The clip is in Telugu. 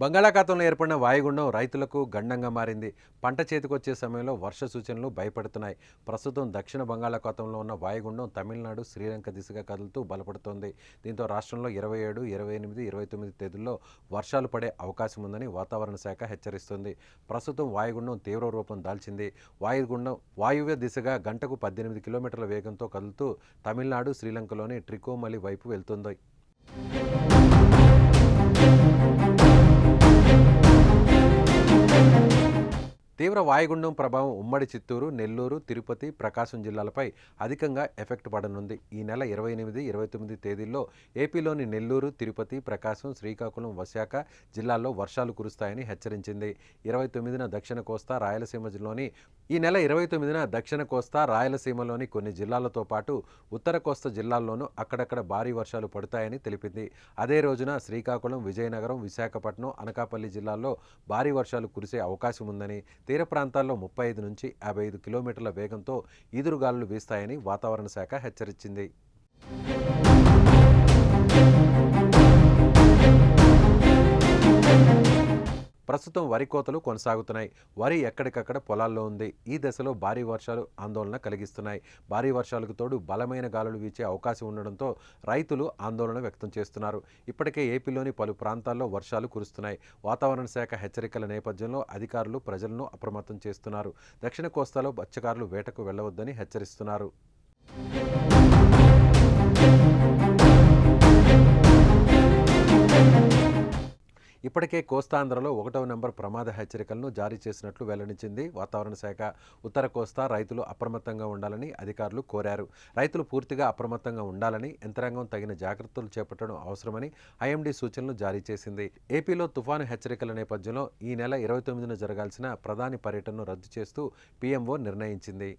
బంగాళాఖాతంలో ఏర్పడిన వాయుగుండం రైతులకు గండంగా మారింది. పంట చేతికొచ్చే సమయంలో వర్ష సూచనలు భయపడుతున్నాయి. ప్రస్తుతం దక్షిణ బంగాళాఖాతంలో ఉన్న వాయుగుండం తమిళనాడు శ్రీలంక దిశగా కదులుతూ బలపడుతోంది. దీంతో రాష్ట్రంలో ఇరవై ఏడు ఇరవై ఎనిమిది ఇరవై తొమ్మిది తేదీల్లో వర్షాలు పడే అవకాశం ఉందని వాతావరణ శాఖ హెచ్చరిస్తుంది. ప్రస్తుతం వాయుగుండం తీవ్ర రూపం దాల్చింది. వాయుగుండం వాయువ్య దిశగా గంటకు పద్దెనిమిది కిలోమీటర్ల వేగంతో కదులుతూ తమిళనాడు శ్రీలంకలోని ట్రికోమలి వైపు వెళ్తుంది. తీవ్ర వాయుగుండం ప్రభావం ఉమ్మడి చిత్తూరు నెల్లూరు తిరుపతి ప్రకాశం జిల్లాలపై అధికంగా ఎఫెక్ట్ పడనుంది. ఈ నెల ఇరవై ఎనిమిది ఇరవై తొమ్మిది తేదీల్లో ఏపీలోని నెల్లూరు తిరుపతి ప్రకాశం శ్రీకాకుళం వశాఖ జిల్లాల్లో వర్షాలు కురుస్తాయని హెచ్చరించింది. ఇరవై తొమ్మిదిన దక్షిణ కోస్తా రాయలసీమ జిల్లాలోని ఈ నెల ఇరవై తొమ్మిదిన దక్షిణ కోస్తా రాయలసీమలోని కొన్ని జిల్లాలతో పాటు ఉత్తర కోస్తా జిల్లాల్లోనూ అక్కడక్కడ భారీ వర్షాలు పడతాయని తెలిపింది. అదే రోజున శ్రీకాకుళం విజయనగరం విశాఖపట్నం అనకాపల్లి జిల్లాల్లో భారీ వర్షాలు కురిసే అవకాశం ఉందని తీర ప్రాంతాల్లో ముప్పై ఐదు నుంచి యాభై ఐదు కిలోమీటర్ల వేగంతో ఈదురుగాలులు వీస్తాయని వాతావరణ శాఖ హెచ్చరించింది. ప్రస్తుతం వరి కోతలు కొనసాగుతున్నాయి. వరి ఎక్కడికక్కడ పొలాల్లో ఉంది. ఈ దశలో భారీ వర్షాలు ఆందోళన కలిగిస్తున్నాయి. భారీ వర్షాలకు తోడు బలమైన గాలులు వీచే అవకాశం ఉండడంతో రైతులు ఆందోళన వ్యక్తం చేస్తున్నారు. ఇప్పటికే ఏపీలోని పలు ప్రాంతాల్లో వర్షాలు కురుస్తున్నాయి. వాతావరణ శాఖ హెచ్చరికల నేపథ్యంలో అధికారులు ప్రజలను అప్రమత్తం చేస్తున్నారు. దక్షిణ కోస్తాలో మత్స్యకారులు వేటకు వెళ్ళవద్దని హెచ్చరిస్తున్నారు. ఇప్పటికే కోస్తాంధ్రలో ఒకటవ నెంబర్ ప్రమాద హెచ్చరికలను జారీ చేసినట్లు వెల్లడించింది. వాతావరణ శాఖ ఉత్తర కోస్తా రైతులు అప్రమత్తంగా ఉండాలని అధికారులు కోరారు. రైతులు పూర్తిగా అప్రమత్తంగా ఉండాలని యంత్రాంగం తగిన జాగ్రత్తలు చేపట్టడం అవసరమని ఐఎండీ సూచనలు జారీ చేసింది. ఏపీలో తుఫాను హెచ్చరికల నేపథ్యంలో ఈ నెల ఇరవై తొమ్మిదిన జరగాల్సిన ప్రధాని పర్యటనను రద్దు చేస్తూ పీఎంఓ నిర్ణయించింది.